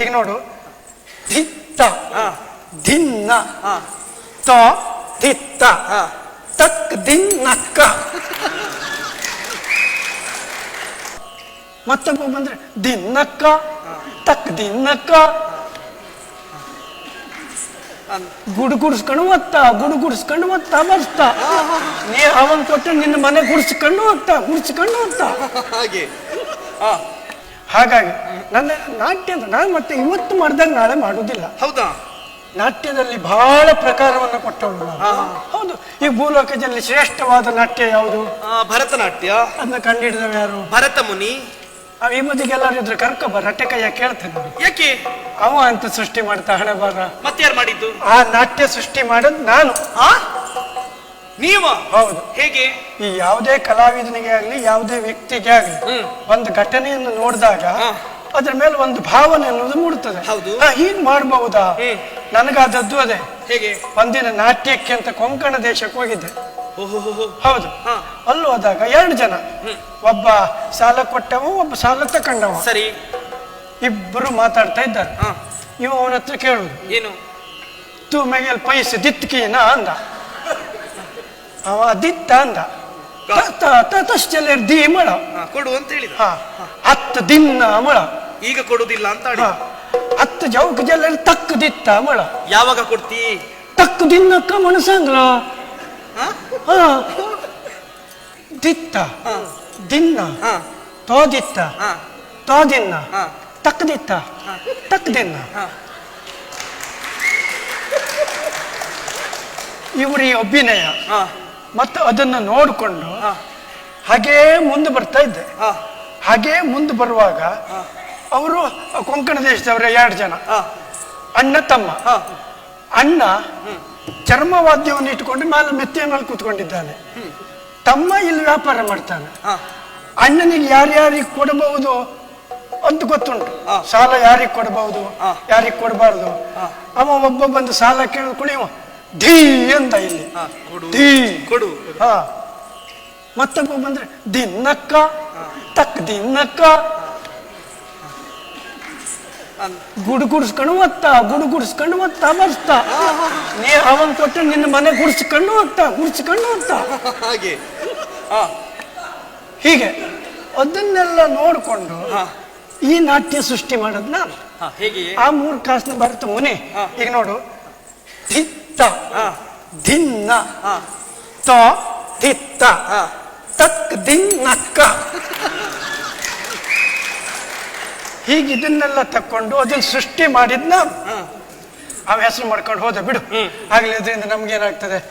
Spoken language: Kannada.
ಈಗ ನೋಡು. ಧಿತ್ತ ಧಿನ್ನ. ಹಾ. ತ. ಧಿತ್ತ ಹಾ. ತಕ್ ದಿನ್ನಕ್ಕ ಮತ್ತೊಬ್ಬ ಬಂದ್ರೆ ದಿನ್ನಕ್ಕ ತಕ್ ದಿನ್ನಕ್ಕ ಗುಡು ಗುಡಿಸ್ಕೊಂಡು ಒತ್ತ ಗುಡುಗುಡ್ಸ್ಕೊಂಡು ಒತ್ತ ಬರ್ತ. ನೀ ಅವನ್ ಕೊಟ್ಟು ನಿನ್ನ ಮನೆ ಗುಡ್ಸ್ಕೊಂಡು ಹೋಗ್ತಾ ಗುಡ್ಸ್ಕೊಂಡು ಹೋಗ್ತಾ ಹಾಗೆ. ಹಾ. ಹಾಗಾಗಿ ನನ್ನ ನಾಟ್ಯ ನಾನು ಮತ್ತೆ ಇವತ್ತು ಮಾಡಿದಾಗ ನಾಳೆ ಮಾಡುವುದಿಲ್ಲ. ಹೌದಾ? ನಾಟ್ಯದಲ್ಲಿ ಬಹಳ ಪ್ರಕಾರವನ್ನು ಕೊಟ್ಟವಳು ನಾನು. ಹೌದು ಈ ಭೂಲೋಕದಲ್ಲಿ ಶ್ರೇಷ್ಠವಾದ ನಾಟ್ಯ ಯಾವುದು? ಆ, ಭರತನಾಟ್ಯ. ಅದನ್ನ ಕಂಡಿಡಿದವ ಯಾರು? ಭರತ ಮುನಿ ಅವ ಈ ಮುದಿಗೆ ಎಲ್ಲರೂ ಇದ್ರೆ ಕರ್ಕೊಬ ರಟ್ಟೆ ಕೈಯ ಕೇಳ್ತಾನೆ ಯಾಕೆ? ಅವ ಅಂತ ಸೃಷ್ಟಿ ಮಾಡ್ತಾ ಹಣ ಬಾರ. ಮತ್ತೆ ಯಾರು ಮಾಡಿದ್ದು? ಆ ನಾಟ್ಯ ಸೃಷ್ಟಿ ಮಾಡೋದು ನಾನು. ಆ? ನೀವ ಹೌದು. ಹೇಗೆ? ಈ ಯಾವುದೇ ಕಲಾವಿದನಿಗೆ ಆಗಲಿ ಯಾವುದೇ ವ್ಯಕ್ತಿಗೆ ಆಗಲಿ ಒಂದು ಘಟನೆಯನ್ನು ನೋಡಿದಾಗ. ಅದ್ರ ಮೇಲೆ ಒಂದು ಭಾವನೆ ಅನ್ನೋದು ಮೂಡುತ್ತದೆ. ಹೌದು. ಆ, ಹೀಗ್ ಮಾಡಬಹುದಾ. ನನಗಾದದ್ದು ಅದೇ. ಹೇಗೆ? ಒಂದಿನ ನಾಟ್ಯಕ್ಕೆ ಅಂತ ಕೊಂಕಣ ದೇಶಕ್ಕೆ ಹೋಗಿದ್ದೆ. ಓಹೋ ಹೌದು. ಹಾ. ಅಲ್ಲಿ ಹೋದಾಗ ಎರಡು ಜನ. ಒಬ್ಬ ಸಾಲ ಕೊಟ್ಟವ ಒಬ್ಬ ಸಾಲ ತಕೊಂಡವ ಸರಿ. ಇಬ್ಬರು ಮಾತಾಡ್ತಾ ಇದ್ದಾರೆ. ಹಾ. ಇವ ಅವನ ಹತ್ರ ಕೇಳುದು. ಏನು? ತು ಮೇಲೆ ಪೈಸೆ ದಿತ್ಕೀನ ಅಂದ. ಅವ ದಿತ್ತ ಅಂದ. ತಷ್ಟೆಲ್ಲ ದಿ ಮಳ. ಹಾ, ಕೊಡು ಅಂತ ಹೇಳಿದ. ಹ ದಿನ ಮಳ. ಈಗ ಕೊಡುದಿಲ್ಲ ಅಂತ ಆಡಿ ಹ ಹತ್ತು ಜೌಕ ಜಲ್ಲ ತಕ್ಕ ದಿತ್ತ ಮಳ. ಯಾವಾಗ ಕೊಡ್ತಿ? ತಕ್ಕ ದಿನಕ್ಕ ಮನಸಂಗ್ಲ. ಹಾ? ಹ ದಿತ್ತ. ಹಾ. ದಿನ್ನ. ಹಾ. ತೋದಿತ್ತ. ಹಾ. ತೋದಿನ್ನ. ಹಾ. ತಕ್ಕ ದಿತ್ತ. ತಕ್ಕ ದಿನ್ನ. ಹಾ. ಇವರಿ ಅಭಿನಯ. ಹಾ. ಮತ್ತು ಅದನ್ನು ನೋಡಿಕೊಂಡು ಹಾಗೇ ಮುಂದೆ ಬರ್ತಾ ಇದ್ದೆ. ಹಾ. ಹಾಗೇ ಮುಂದೆ ಬರುವಾಗ ಅವರು ಕೊಂಕಣ ದೇಶದವರ ಎರಡು ಜನ. ಅಣ್ಣ ತಮ್ಮ. ಹಾ. ಅಣ್ಣ ಚರ್ಮವಾದ್ಯವನ್ನು ಇಟ್ಕೊಂಡು ಮೇಲೆ ಮೆತ್ತೆಯ ಮೇಲೆ ಕೂತ್ಕೊಂಡಿದ್ದಾನೆ. ತಮ್ಮ ಇಲ್ಲಿ ವ್ಯಾಪಾರ ಮಾಡ್ತಾನೆ. ಅಣ್ಣನಿಗೆ ಯಾರ್ಯಾರಿಗೆ ಕೊಡಬಹುದು ಅಂತ ಗೊತ್ತುಂಟು. ಸಾಲ ಯಾರಿಗೆ ಕೊಡಬಹುದು. ಯಾರಿಗೆ ಕೊಡಬಾರ್ದು. ಅವ ಒಬ್ಬ ಬಂದು ಸಾಲ ಕೇಳಿ ಕುಳಿಯುವ ಧೀ ಅಂತ ಇಲ್ಲಿ. ಧೀ ಕೊಡು. ಹಾ. ಮತ್ತೊಬ್ಬ ಬಂದ್ರೆ ದಿನ್ನಕ್ಕ ತಕ್ಕ ದಿನ್ನಕ್ಕ ಗುಡು ಗುಡಿಸ್ಕೊಂಡು ಒತ್ತ ಗುಡುಗುಡ್ಸ್ಕೊಂಡು ಒತ್ತ ಬರ್ತ ನೀ ಅವನ್ ಕೊಟ್ಟು ನಿನ್ನ ಮನೆ ಗುಡ್ಸ್ಕೊಂಡು ಒತ್ತ ಗುಡ್ಸ್ಕೊಂಡು ಒತ್ತ. ಹಾಗೆ. ಹೀಗೆ. ಅದನ್ನೆಲ್ಲ ನೋಡಿಕೊಂಡು ಈ ನಾಟ್ಯ ಸೃಷ್ಟಿ ಮಾಡೋದು ನಾನು ಆ ಮೂರು ಕಾಸನ್ನ ಬರ್ತ ಮುನಿ ಈಗ ನೋಡು. ಧಿತ್ತ ದಿನ್ನ ಹಾ ತ. ದಿತ್ತ. ಹಾ ತಕ್ ದಿನ್ನಕ್ಕ. ಹೀಗೆ ಇದನ್ನೆಲ್ಲ ತಕ್ಕೊಂಡು ಅದನ್ನ ಸೃಷ್ಟಿ ಮಾಡಿದ್ನ ಅವ ಹೆಸರು ಮಾಡ್ಕೊಂಡು ಹೋದ ಬಿಡು. ಆಗ್ಲಿ ಅದರಿಂದ ನಮ್ಗೇನಾಗ್ತದೆ?